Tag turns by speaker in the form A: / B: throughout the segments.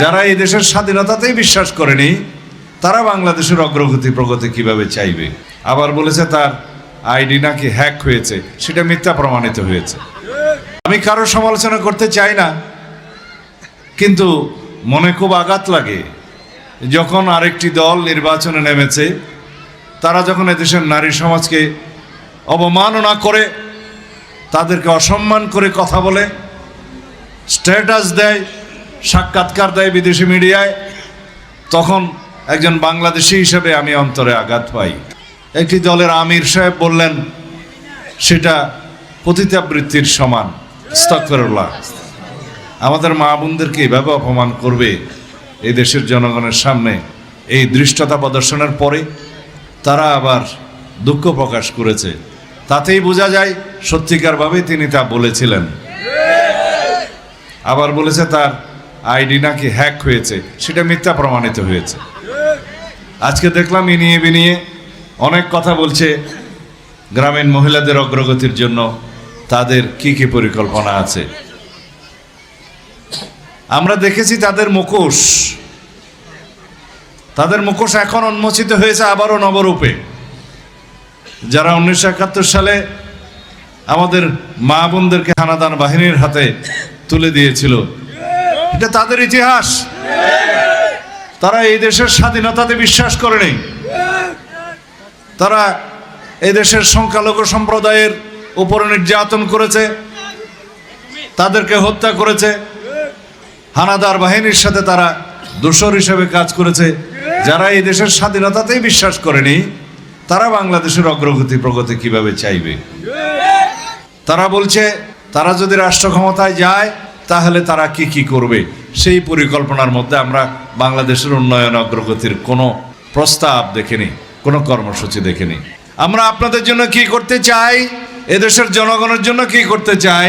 A: যারা এই দেশের স্বাধীনতাতেই বিশ্বাস করেনি, তারা বাংলাদেশের অগ্রগতি প্রগতি কীভাবে চাইবে? আবার বলেছে তার আইডি নাকি হ্যাক হয়েছে, সেটা মিথ্যা প্রমাণিত হয়েছে। আমি কারও সমালোচনা করতে চাই না, কিন্তু মনে খুব আঘাত লাগে। যখন আরেকটি দল নির্বাচনে নেমেছে, তারা যখন এদেশের নারী সমাজকে অবমাননা করে, তাদেরকে অসম্মান করে কথা বলে, স্ট্যাটাস দেয় সাক্ষাৎকার দেয় বিদেশি মিডিয়ায়, তখন একজন বাংলাদেশি হিসেবে আমি অন্তরে আঘাত পাই। একটি দলের আমির সাহেব বললেন, সেটা পতিতাবৃত্তির সমান আমাদের মা বোনদেরকে এভাবে অপমান করবে এই দেশের জনগণের সামনে। এই দৃষ্টতা প্রদর্শনের পরে তারা আবার দুঃখ প্রকাশ করেছে। তাতেই বোঝা যায় সত্যিকারভাবে তিনি তা বলেছিলেন। আবার বলেছে তার আইডি নাকি হ্যাক হয়েছে, সেটা মিথ্যা প্রমাণিত হয়েছে। আজকে দেখলাম ইনিয়ে বিনিয়ে অনেক কথা বলছে গ্রামীণ মহিলাদের অগ্রগতির জন্য, তাদের কি কি পরিকল্পনা আছে। আমরা দেখেছি তাদের মুখোশ। তাদের মুখোশ এখন উন্মোচিত হয়েছে আবারও নবরূপে। যারা উনিশশো একাত্তর সালে আমাদের মা বোনদেরকে হানাদান বাহিনীর হাতে তুলে দিয়েছিল এটা তাদের ইতিহাস। তারা এই দেশের স্বাধীনতাতে বিশ্বাস করেনি। তারা এই দেশের সংখ্যালঘু সম্প্রদায়ের উপরে নির্যাতন করেছে, তাদেরকে হত্যা করেছে। হানাদার বাহিনীর সাথে তারা দোসর হিসেবে কাজ করেছে। যারা এই দেশের স্বাধীনতাতেই বিশ্বাস করেনি, তারা বাংলাদেশের অগ্রগতি প্রগতি কীভাবে চাইবে? তারা বলছে, তারা যদি রাষ্ট্র ক্ষমতায় যায় তাহলে তারা কি কি করবে? সেই পরিকল্পনার মধ্যে আমরা বাংলাদেশের উন্নয়ন অগ্রগতির কোনো প্রস্তাব দেখিনি, কোনো কর্মসূচি দেখিনি। আমরা আপনাদের জন্য কি করতে চাই? এদেশের জনগণের জন্য কি করতে চাই?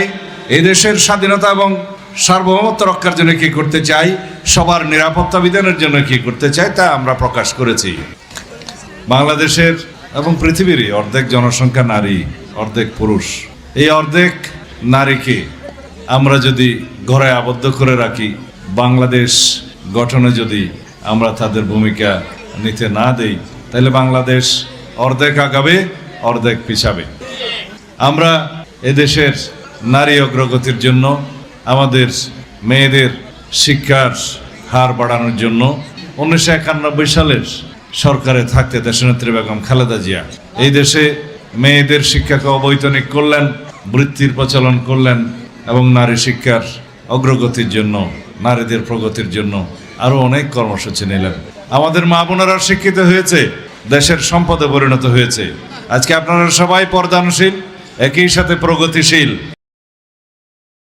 A: এদেশের স্বাধীনতা এবং সার্বভৌমত্ব রক্ষার জন্য কি করতে চাই? সবার নিরাপত্তা বিধানের জন্য কি করতে চাই তা আমরা প্রকাশ করেছি। বাংলাদেশের এবং পৃথিবীরই অর্ধেক জনসংখ্যা নারী, অর্ধেক পুরুষ। এই অর্ধেক নারীকে আমরা যদি ঘরে আবদ্ধ করে রাখি, বাংলাদেশ গঠনে যদি আমরা তাদের ভূমিকা নিতে না দেই, তাহলে বাংলাদেশ অর্ধেক আগাবে, অর্ধেক পিছাবে। আমরা এদেশের নারী অগ্রগতির জন্য, আমাদের মেয়েদের শিক্ষার হার বাড়ানোর জন্য উনিশশো একানব্বই সালের সরকারে থাকতে দেশনেত্রী বেগম খালেদা জিয়া। এই দেশে মেয়েদের শিক্ষাকে অবৈতনিক করলেন, বৃত্তির প্রচলন করলেন এবং নারী শিক্ষার অগ্রগতির জন্য, নারীদের প্রগতির জন্য আরও অনেক কর্মসূচি নিলেন। আমাদের মা বোনেরা শিক্ষিত হয়েছে, দেশের সম্পদে পরিণত হয়েছে। আজকে আপনারা সবাই পর্দানশীল, একই সাথে প্রগতিশীল